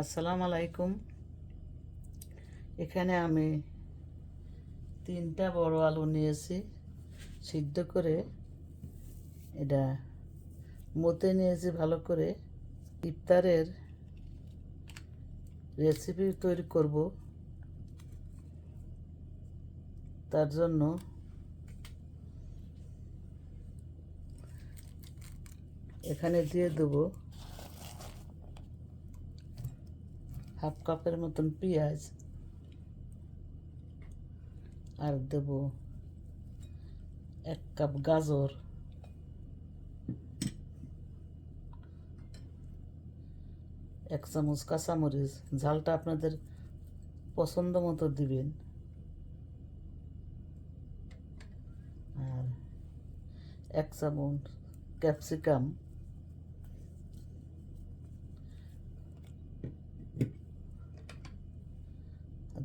আসসালামু আলাইকুম। এখানে আমি তিনটা বড় আলু নিয়েছি, সিদ্ধ করে এটা মতে নিয়েছি ভালো করে। ইফতারের রেসিপি তৈরি করব। তার জন্য এখানে দিয়ে দেবো হাফ কাপের মতন পেঁয়াজ আর দেব এক কাপ গাজর। এক চামচ কাঁচামরিচ। ঝালটা আপনাদের পছন্দ মতো দিবেন। আর এক চামচ ক্যাপসিকাম।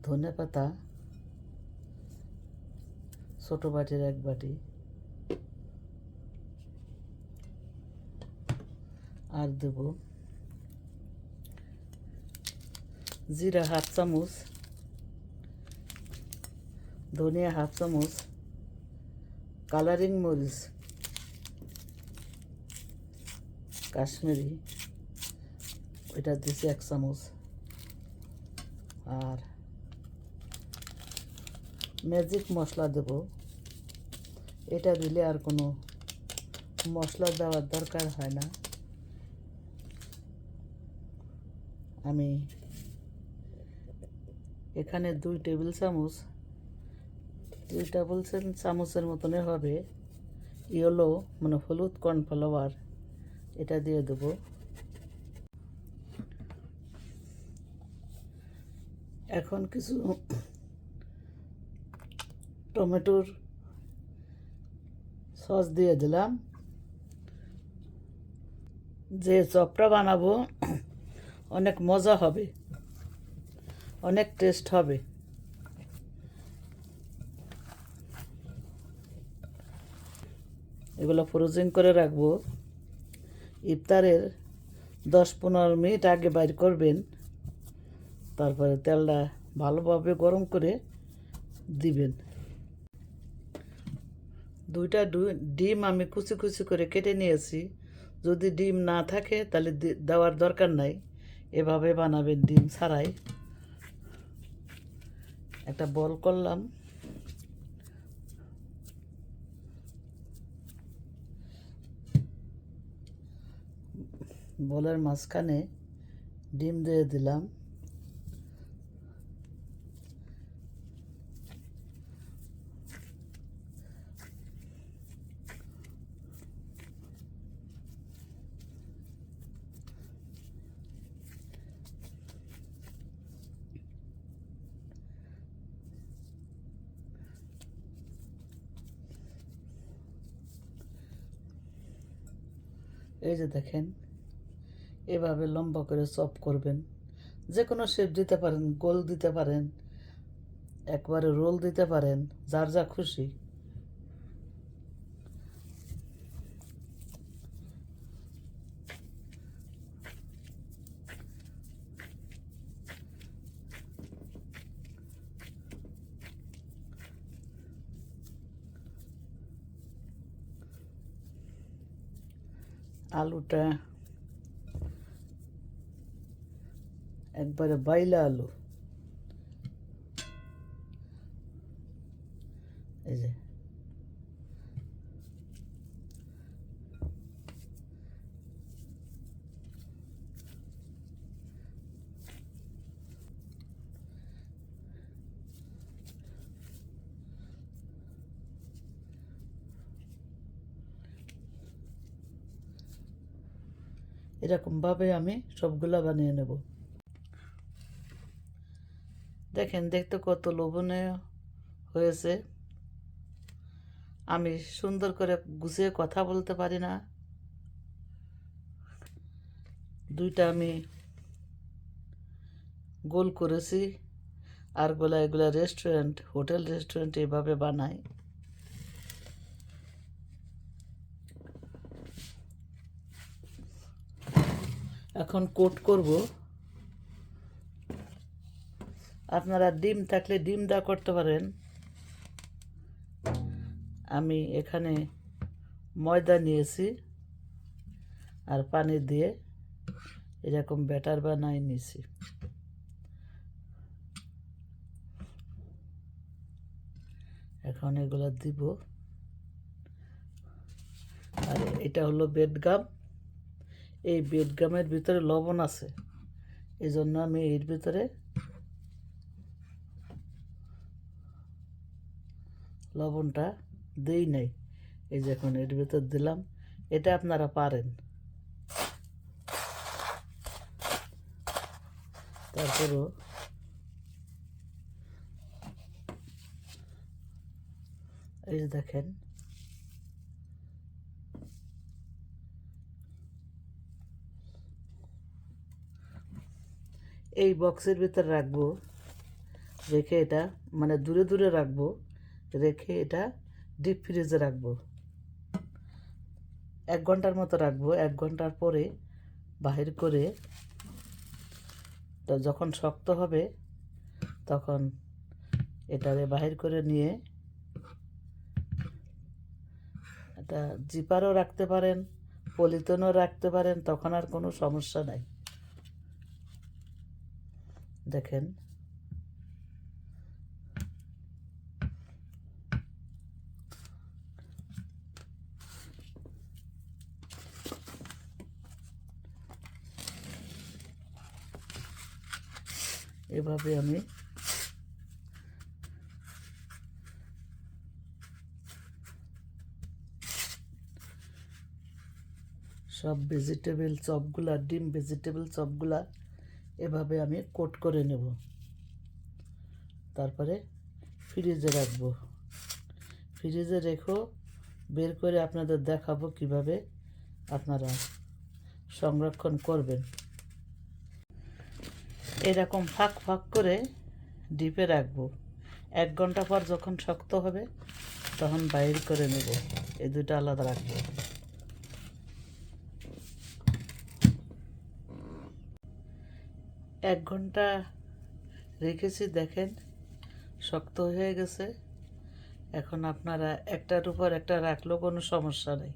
ধনে পাতা, ছোটো বাটির এক বাটি, আর দেব জিরা হাফ চামচ, ধনিয়া হাফ চামচ, কালারিং মরিচ, কাশ্মীরি, ওইটা দিছি এক চামচ, আর ম্যাজিক মশলা দেব। এটা দিলে আর কোনো মশলা দেওয়ার দরকার হয় না। আমি এখানে দুই টেবিল চামচ, দুই টেবিল চামচের মতনে হবে ইয়েলো মানে হলুদ কর্নফ্লাওয়ার। এটা দিয়ে দেবো। এখন কিছু টমেটোর সস দিয়ে দিলাম। যে চপটা বানাবো, অনেক মজা হবে, অনেক টেস্ট হবে। এগুলো ফ্রোজিং করে রাখব। ইফতারের দশ পনেরো মিনিট আগে বাইর করবেন, তারপরে তেলটা ভালোভাবে গরম করে দিবেন। দুইটা ডিম আমি কুচি কুচি করে কেটে নিয়েছি। যদি ডিম না থাকে, তাহলে দেওয়ার দরকার নাই। এভাবে বানাবেন ডিম ছাড়াই। একটা বল করলাম। বলের মাঝখানে ডিম দিয়ে দিলাম। এই যে দেখেন, এভাবে লম্বা করে চপ করবেন। যে কোনো শেপ দিতে পারেন, গোল দিতে পারেন, একবারে রোল দিতে পারেন, যার যা খুশি। আলুটা একবারে বাইলা আলু এই যে এরকমভাবে আমি সবগুলা বানিয়ে নেব। দেখেন, দেখতে কত লোভনীয় হয়েছে। আমি সুন্দর করে গুছিয়ে কথা বলতে পারি না। দুইটা আমি গোল করেছি। আর গোলা এগুলা রেস্টুরেন্ট হোটেল রেস্টুরেন্ট এভাবে বানায় এখন কোট করব। আপনারা ডিম থাকলে ডিম দা করতে পারেন। আমি এখানে ময়দা নিয়েছি আর পানি দিয়ে এরকম ব্যাটার বানাই নিয়েছি। এখন এগুলো দিব। আর এটা হলো বেডগাম এই বেডগামের ভিতরে লবণ আছে। এই জন্য আমি এর ভিতরে লবণটা দেই নাই। এই যে এখন এর ভিতর দিলাম। এটা আপনারা পারেন। তারপরও এই যে দেখেন এই বক্সের ভিতর রাখব, রেখে এটা মানে দূরে দূরে রাখব, রেখে এটা ডিপ ফ্রিজে রাখব। এক ঘণ্টার মতো রাখব, এক ঘণ্টার পরে বাহির করে তো যখন শক্ত হবে, তখন এটারে বাহির করে নিয়ে এটা জিপারও রাখতে পারেন পলিথিনও রাখতে পারেন, তখন আর কোনো সমস্যা নাই। দেখেন। এভাবে আমি সব ভেজিটেবল চপগুলা ডিম ভেজিটেবল চপগুলা এভাবে আমি কোট করে নেব। তারপরে ফ্রিজে রাখব। ফ্রিজে রেখো, বের করে আপনাদের দেখাবো কীভাবে আপনারা সংরক্ষণ করবেন। এরকম ফাঁক ফাঁক করে ডিপে রাখব। এক ঘণ্টা পর যখন শক্ত হবে, তখন বাইর করে নেব। এই দুটো আলাদা রাখব। এক ঘণ্টা রেখেছি, দেখেন, শক্ত হয়ে গেছে। এখন আপনারা একটার উপর একটা রাখলেও কোনো সমস্যা নেই।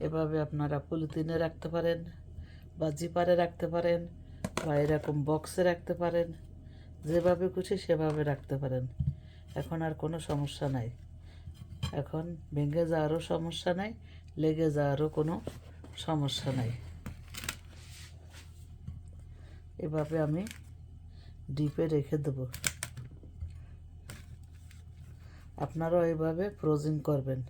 এভাবে আপনারা পলিথিনে রাখতে পারেন বা জিপারে রাখতে পারেন বা এরকম বক্সে রাখতে পারেন, যেভাবে খুশি সেভাবে রাখতে পারেন। এখন আর কোনো সমস্যা নাই। এখন ভেঙে যাওয়ারও সমস্যা নাই, লেগে যাওয়ারও কোনো সমস্যা নাই। এভাবে আমি ডিপে রেখে দেব। আপনারাও এভাবে ফ্রোজিং করবেন।